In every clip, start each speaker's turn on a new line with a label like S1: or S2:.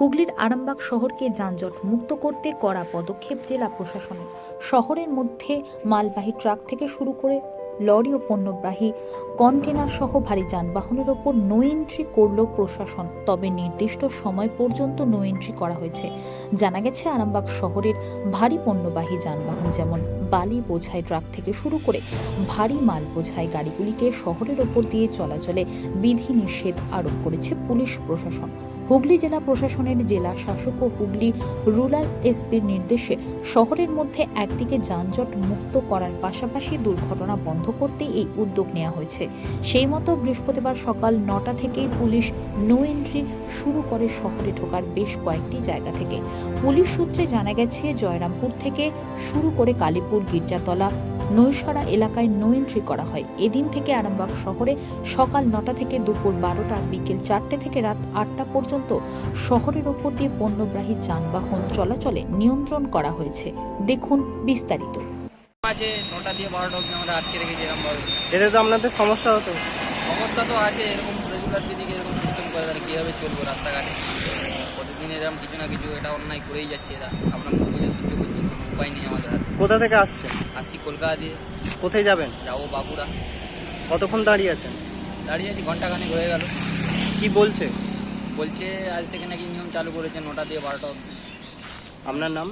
S1: হুগলির আরামবাগ শহরকে যানজট মুক্ত করতে কড়া পদক্ষেপ জেলা প্রশাসনের। শহরের মধ্যে মালবাহী ট্রাক থেকে শুরু করে লরি ও পণ্যবাহী কন্টেনার সহ ভারী যানবাহনের ওপর নো এন্ট্রি করল প্রশাসন, তবে নির্দিষ্ট সময় পর্যন্ত নো এন্ট্রি করা হয়েছে। জানা গেছে, আরামবাগ শহরের ভারী পণ্যবাহী যানবাহন যেমন বালি বোঝাই ট্রাক থেকে শুরু করে ভারী মাল বোঝাই গাড়িগুলিকে শহরের ওপর দিয়ে চলাচলে বিধিনিষেধ আরোপ করেছে পুলিশ প্রশাসন। হুগলি জেলা প্রশাসনের জেলা শাসক ও হুগলি রুরাল এসপির নির্দেশে শহরের মধ্যে একদিকে যানজট মুক্ত করার পাশাপাশি দুর্ঘটনা বন্ধ করতে এই উদ্যোগ নেওয়া হয়েছে। সেই মতো বৃহস্পতিবার সকাল নটা থেকেই পুলিশ নো এন্ট্রি শুরু করে শহরে ঢোকার বেশ কয়েকটি জায়গা থেকে। পুলিশ সূত্রে জানা গেছে, জয়রামপুর থেকে শুরু করে কালীপুর, গির্জাতলা নৈশারা এলাকায় নো এন্ট্রি করা হয়। এদিন থেকে আরামবাগ শহরে সকাল নটা থেকে দুপুর বারোটা বিকেল চারটে থেকে রাত আটটা পর্যন্ত শহরের ওপর দিয়ে পণ্যবাহী যানবাহন চলাচলে নিয়ন্ত্রণ করা হয়েছে। দেখুন বিস্তারিত।
S2: আছে নটা দিয়ে বারোটা অবধি আমরা আটকে রেখেছি এরকম ভাবে
S3: এতে তো আপনাদের সমস্যা হতো।
S2: অবস্থা তো আছে এরকম রেগুলার যদি এরকম সিস্টেম করে তাহলে কীভাবে চলবো রাস্তাঘাটে? প্রতিদিন এরকম কিছু না কিছু এটা অন্যায় করেই যাচ্ছে এরা। বুঝে সহ্য করছি উপায় নেই আমাদের হাতে।
S3: কোথা থেকে আসছেন?
S2: আসছি কলকাতা দিয়ে।
S3: কোথায় যাবেন?
S2: যাব বাঁকুড়া।
S3: কতক্ষণ দাঁড়িয়ে আছেন?
S2: দাঁড়িয়ে আছি ঘন্টাখানেক হয়ে গেল।
S3: কি বলছে?
S2: বলছে আজ থেকে নাকি নিয়ম চালু করেছে নটা দিয়ে বারোটা অবধি।
S3: আপনার নাম?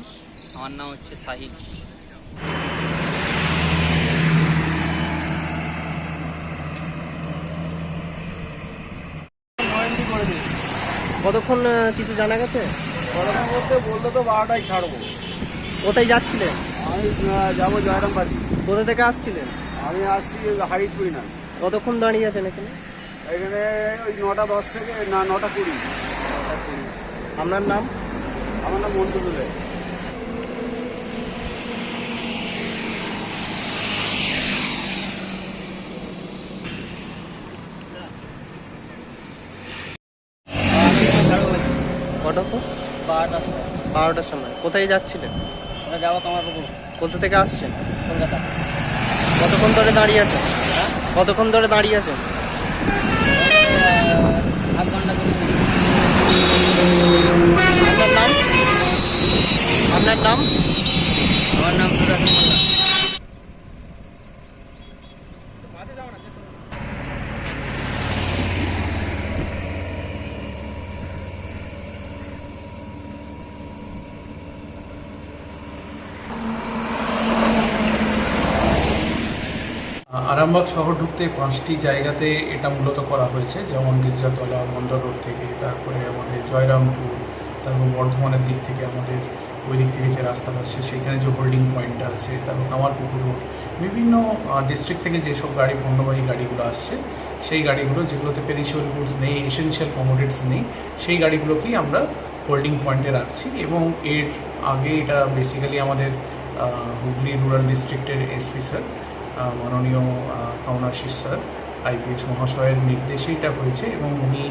S2: আমার নাম হচ্ছে সাহিল।
S3: কতক্ষণ কিছু জানা গেছে?
S4: বলতে বলল তো বারোটায় ছাড়বো।
S3: কোথায় যাচ্ছিলেন?
S4: আমি যাব জয়রাম বাড়ি
S3: কোথা থেকে আসছিলেন?
S4: আমি আসছি হারিপুরি না
S3: কতক্ষণ দাঁড়িয়ে আছেন এখানে?
S4: এখানে ওই নটা দশ থেকে না নটা কুড়ি।
S3: আপনার নাম?
S4: আমার নাম মন্টু দুলে।
S3: কতক্ষণ?
S2: বারোটার সময়।
S3: বারোটার সময়। কোথায় যাচ্ছিলেন?
S2: আমরা যাব তোমার পুকুর।
S3: কোথা থেকে আসছেন?
S2: কলকাতা।
S3: কতক্ষণ ধরে দাঁড়িয়ে আছেন? কতক্ষণ ধরে দাঁড়িয়ে আছেন?
S2: আধ ঘণ্টা করে
S3: আপনার নাম? আপনার নাম?
S2: আমার নাম সুরাজ মোল্লা
S5: আরামবাগ শহর ঢুকতে পাঁচটি জায়গাতে এটা মূলত করা হয়েছে, যেমন গির্জাতলা, মন্ডল রোড থেকে, তারপরে আমাদের জয়রামপুর, তারপর বর্ধমানের দিক থেকে আমাদের ওই দিক থেকে যে রাস্তাটা আছে, সেখানে যে হোল্ডিং পয়েন্টটা আছে, তারপর কামারপুকুর রোড বিভিন্ন ডিস্ট্রিক্ট থেকে যেসব গাড়ি পণ্যবাহী গাড়িগুলো আসছে, সেই গাড়িগুলো যেগুলোতে পেরিশিয়াল গুডস নেই এসেনশিয়াল কমোডিটস নেই, সেই গাড়িগুলোকেই আমরা হোল্ডিং পয়েন্টে রাখছি এবং এর আগে এটা বেসিক্যালি আমাদের হুগলি রুরাল ডিস্ট্রিক্টের এসপি স্যার মাননীয় কাউনাশিস স্যার, আইপিএস মহাশয়ের নির্দেশে এটা হয়েছে এবং উনি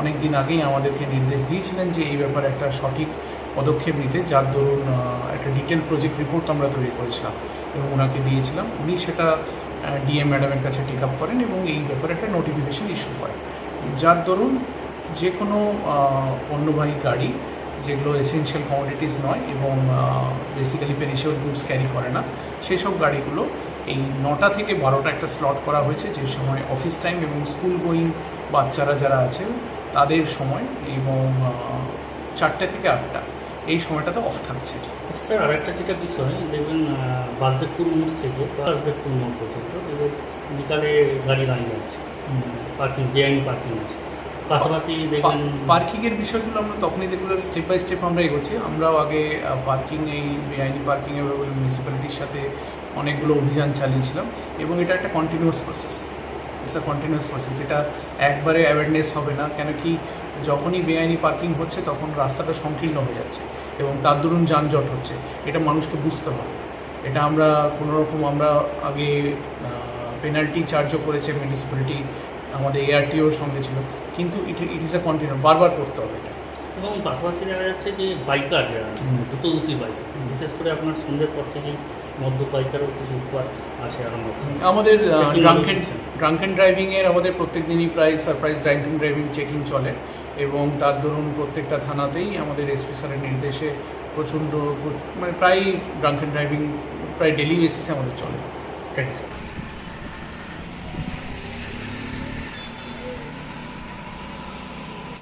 S5: অনেক দিন আগেই আমাদেরকে নির্দেশ দিয়েছিলেন যে এই ব্যাপারে একটা সঠিক পদক্ষেপ নিতে। যার দরুন একটা ডিটেল প্রজেক্ট রিপোর্ট আমরা তৈরি করেছিলাম এবং ওনাকে দিয়েছিলাম। উনি সেটা ডিএম ম্যাডামের কাছে টেক আপ করেন এবং এই ব্যাপারে একটা নোটিফিকেশন ইস্যু করেন যার দরুন যে কোনো পণ্যবাহী গাড়ি যেগুলো এসেনশিয়াল কমোডিটিস নয় এবং বেসিক্যালি পেরিশিয়াল গুডস ক্যারি করে না সেই সব গাড়িগুলো এই নটা থেকে বারোটা একটা স্লট করা হয়েছে যে সময় অফিস টাইম এবং স্কুল গোয়িং বাচ্চারা যারা আছে তাদের সময় এবং চারটে থেকে আটটা। এই সময়টাতে অফ থাকছে।
S6: আচ্ছা স্যার আরেকটা যেটা বিষয় দেখবেন বাসদেবপুর মোড় থেকে বাসদেবপুর মোড় পর্যন্ত দেখবেন বিকালে গাড়ি দাঁড়িয়ে আসছে। পার্কিং বেআইনি পার্কিং আছে। পাশাপাশি দেখবেন
S5: পার্কিংয়ের বিষয়গুলো আমরা তখনই দেখল স্টেপ বাই স্টেপ আমরা এগোচ্ছি। আমরাও আগে পার্কিং এই বেআইনি ব্যাপারে মিউনিসিপ্যালিটির সাথে অনেকগুলো অভিযান চালিয়েছিলাম এবং এটা একটা continuous process it's a continuous process এটা একবারে অ্যাওয়ারনেস হবে না কেন কি যখনই বেআইনি পার্কিং হচ্ছে তখন রাস্তাটা সংকীর্ণ হয়ে যাচ্ছে এবং তার দরুন যানজট হচ্ছে। এটা মানুষকে বুঝতে হবে। এটা আমরা কোনোরকম আমরা আগে পেনাল্টি চার্জও করেছে মিউনিসিপ্যালিটি আমাদের এআরটিওর সঙ্গে ছিল। কিন্তু ইট ইট ইজ আ কন্টিনিউ বারবার করতে হবে এটা।
S6: এবং পাশাপাশি দেখা যাচ্ছে যে বাইকার যারা
S5: হুম।
S6: দ্রুতগতি বাইক বিশেষ করে আপনার সন্ধ্যের পর থেকে মধ্য বাইকারও কিছু উৎপাত আছে আরম্ভ
S5: আমাদের
S6: ড্রাঙ্ক
S5: ড্রাঙ্কেন। ড্রাঙ্কেন ড্রাইভিংয়ের আমাদের প্রত্যেক দিনই প্রায় সারপ্রাইজ ড্রাঙ্কেন ড্রাইভিং চেকিং চলে এবং তার ধরুন প্রত্যেকটা থানাতেই আমাদের এসপি স্যারের নির্দেশে প্রচণ্ড প্রচ- মানে প্রায় ড্রাঙ্কেন ড্রাইভিং প্রায় ডেলি বেসিসে আমাদের চলে।
S6: Thank you